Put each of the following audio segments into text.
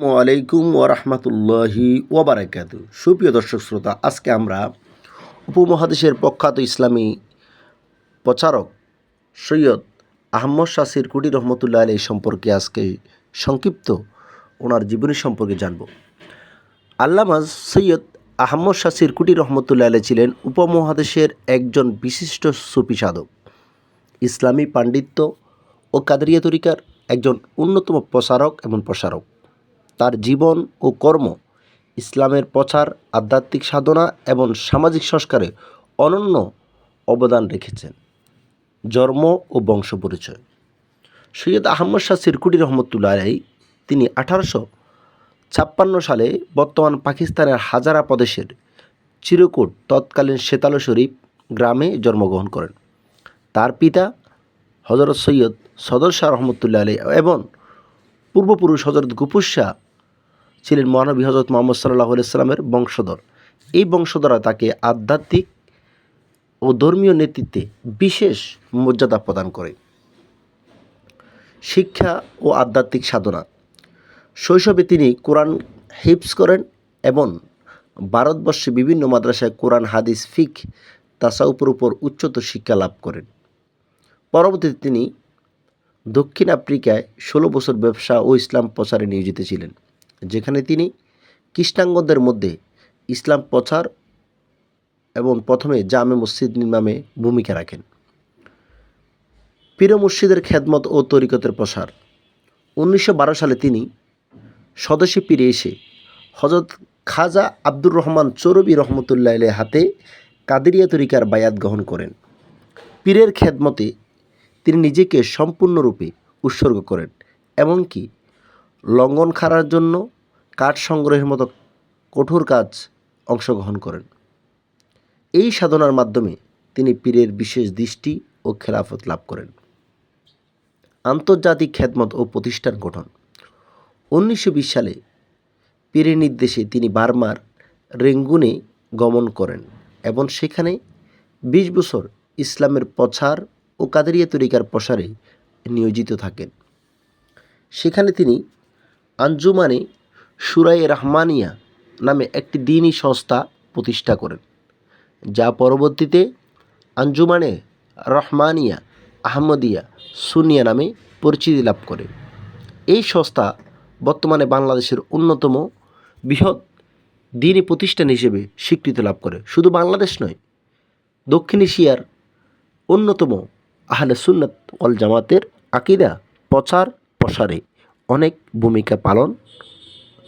আলাইকুম ওরহমতুল্লাহি ওবরাকাতু সুপ্রিয় দর্শক শ্রোতা, আজকে আমরা উপমহাদেশের প্রখ্যাত ইসলামী প্রচারক সৈয়দ আহম্মদ শাহ সিরকুটি রহমতুল্লাহ আলী সম্পর্কে আজকে সংক্ষিপ্ত ওনার জীবনী সম্পর্কে জানব। আল্লামা সৈয়দ আহম্মদ শাহ সিরকুটি রহমতুল্লাহ আলী ছিলেন উপমহাদেশের একজন বিশিষ্ট সুফি সাধক, ইসলামী পাণ্ডিত্য ও কাদরিয়া তরিকার একজন অন্যতম প্রচারক এবং প্রসারক। তার জীবন ও কর্ম, ইসলামের প্রচার, আধ্যাত্মিক সাধনা এবং সামাজিক সংস্কারে অনন্য অবদান রেখেছেন। জন্ম ও বংশ পরিচয় সৈয়দ আহমদ শাহ সিরকুটি রহমতুল্লাহ আলাই তিনি আঠারোশো ছাপ্পান্ন সালে বর্তমান পাকিস্তানের হাজারা প্রদেশের চিরকুট তৎকালীন শেতালো শরীফ গ্রামে জন্মগ্রহণ করেন। তার পিতা হজরত সৈয়দ সদর শাহ রহমতুল্লাহ আলী এবং পূর্বপুরুষ হজরত গুপুর শাহ ছিলেন মহানবী হজরত মোহাম্মদ সাল্লাহ সাল্লামের বংশধর। এই বংশধরা তাকে আধ্যাত্মিক ও ধর্মীয় নেতৃত্বে বিশেষ মর্যাদা প্রদান করে। শিক্ষা ও আধ্যাত্মিক সাধনা। শৈশবে তিনি কোরআন হিপস করেন এবং ভারতবর্ষে বিভিন্ন মাদ্রাসায় কোরআন, হাদিস, ফিক তাসাউপের উপর উচ্চতর শিক্ষা লাভ করেন। পরবর্তীতে তিনি দক্ষিণ আফ্রিকায় ষোলো বছর ব্যবসা ও ইসলাম প্রচারে নিয়োজিত ছিলেন। যেখানে তিনি কৃষ্ণাঙ্গদের মধ্যে ইসলাম প্রচার এবং প্রথমে জামে মসজিদ নির্মাণে ভূমিকা রাখেন। পীর মুর্শিদের খেদমত ও তরিকতের প্রসার। উনিশশো বারো সালে তিনি স্বদেশে ফিরে এসে হজরত খাজা আব্দুর রহমান চৌরবি রহমতুল্লাহ হাতে কাদেরিয়া তরিকার বায়াত গ্রহণ করেন। পীরের খেদমতে তিনি নিজেকে সম্পূর্ণরূপে উৎসর্গ করেন, এমনকি লঙ্ঘন খাড়ার জন্য কাঠ সংগ্রহের মতো কঠোর কাজ অংশগ্রহণ করেন। এই সাধনার মাধ্যমে তিনি পীরের বিশেষ দৃষ্টি ও খেলাফত লাভ করেন। আন্তর্জাতিক খ্যাতমত ও প্রতিষ্ঠান গঠন। উনিশশো বিশ সালে পীরের নির্দেশে তিনি বার্মার রেঙ্গুনে গমন করেন এবং সেখানে বিশ বছর ইসলামের প্রচার ও কাদেরিয়া তরিকার প্রসারে নিয়োজিত থাকেন। সেখানে তিনি আঞ্জুমানে সুরাই রহমানিয়া নামে একটি দিনই সংস্থা প্রতিষ্ঠা করেন, যা পরবর্তীতে আঞ্জুমানে রহমানিয়া, আহমদিয়া সুনিয়া নামে পরিচিতি লাভ করে। এই সংস্থা বর্তমানে বাংলাদেশের অন্যতম বৃহৎ দিনী প্রতিষ্ঠান হিসেবে স্বীকৃতি লাভ করে। শুধু বাংলাদেশ নয়, দক্ষিণ এশিয়ার অন্যতম আহলে সুন্নত অল জামাতের আকিদা প্রচার প্রসারে অনেক ভূমিকা পালন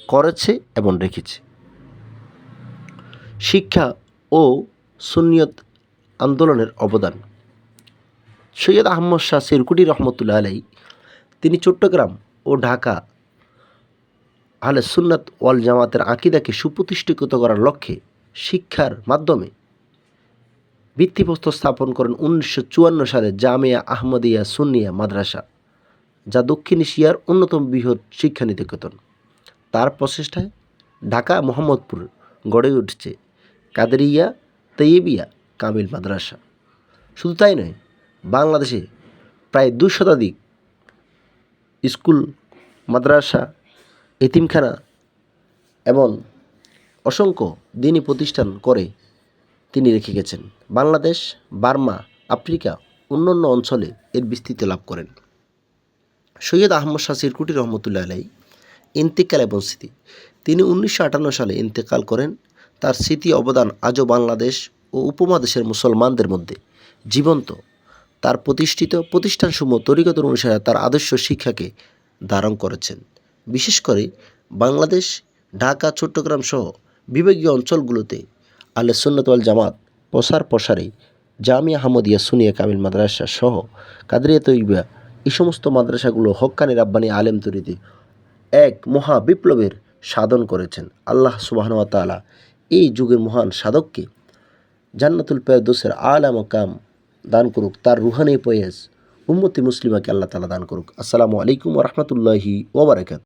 করেছে এবং রেখেছে। শিক্ষা ও সুনিয়ত আন্দোলনের অবদান। সৈয়দ আহমদ শাহ সিরকুটি রহমতুল্লাহ আলাই তিনি চট্টগ্রাম ও ঢাকা আহলে সুন্নাত ওয়াল জামাতের আকিদাকে সুপ্রতিষ্ঠিত করার লক্ষ্যে শিক্ষার মাধ্যমে ভিত্তিপ্রস্তর স্থাপন করেন উনিশশো চুয়ান্ন সালে জামিয়া আহমদিয়া সুন্নিয়া মাদ্রাসা। যা দক্ষিণ এশিয়ার অন্যতম বৃহৎ শিক্ষা নিকেতন তার প্রচেষ্টায় ঢাকা, মোহাম্মদপুর গড়ে উঠছে কাদেরিয়া তৈবিয়া কামিল মাদ্রাসা। শুধু তাই নয়, বাংলাদেশে প্রায় দু শতাধিক স্কুল, মাদ্রাসা, এতিমখানা এবং অসংখ্য দিনই প্রতিষ্ঠান করে তিনি রেখে গেছেন। বাংলাদেশ, বার্মা, আফ্রিকা অন্যান্য অঞ্চলে এর বিস্তৃতি লাভ করেন। সৈয়দ আহমদ শাহ সিরকুটি রহমতুল্লাহ আলাই ইন্তেকাল এবং স্মৃতি। তিনি উনিশশো আটান্ন সালে ইন্তেকাল করেন। তার স্মৃতি অবদান আজও বাংলাদেশ ও উপমহাদেশের মুসলমানদের মধ্যে জীবন্ত। তার প্রতিষ্ঠিত প্রতিষ্ঠানসমূহ তরিগত অনুসারে তার আদর্শ শিক্ষাকে ধারণ করেছেন। বিশেষ করে বাংলাদেশ, ঢাকা, চট্টগ্রাম সহ বিভাগীয় অঞ্চলগুলোতে আলে সুন্নতওয়াল জামাত প্রসার প্রসারে জামিয়া আহমদিয়া সুনিয়া কামিল মাদ্রাসা সহ কাদরিয়া তৈবা এই সমস্ত মাদ্রাসাগুলো হক্কানি রাব্বানি আলেম তৈরিতে এক মহা বিপ্লবের সাধন করেছেন। আল্লাহ সুবাহনতালা তালা এই যুগের মহান সাধককে জান্নাতুল পেয়দোসের আলাম কাম দান করুক, তার রুহানি পয়েজ উম্মতি মুসলিমাকে আল্লাহ তালা দান করুক। আসসালামু আলাইকুম রহমতুল্লাহি ওবরাকাত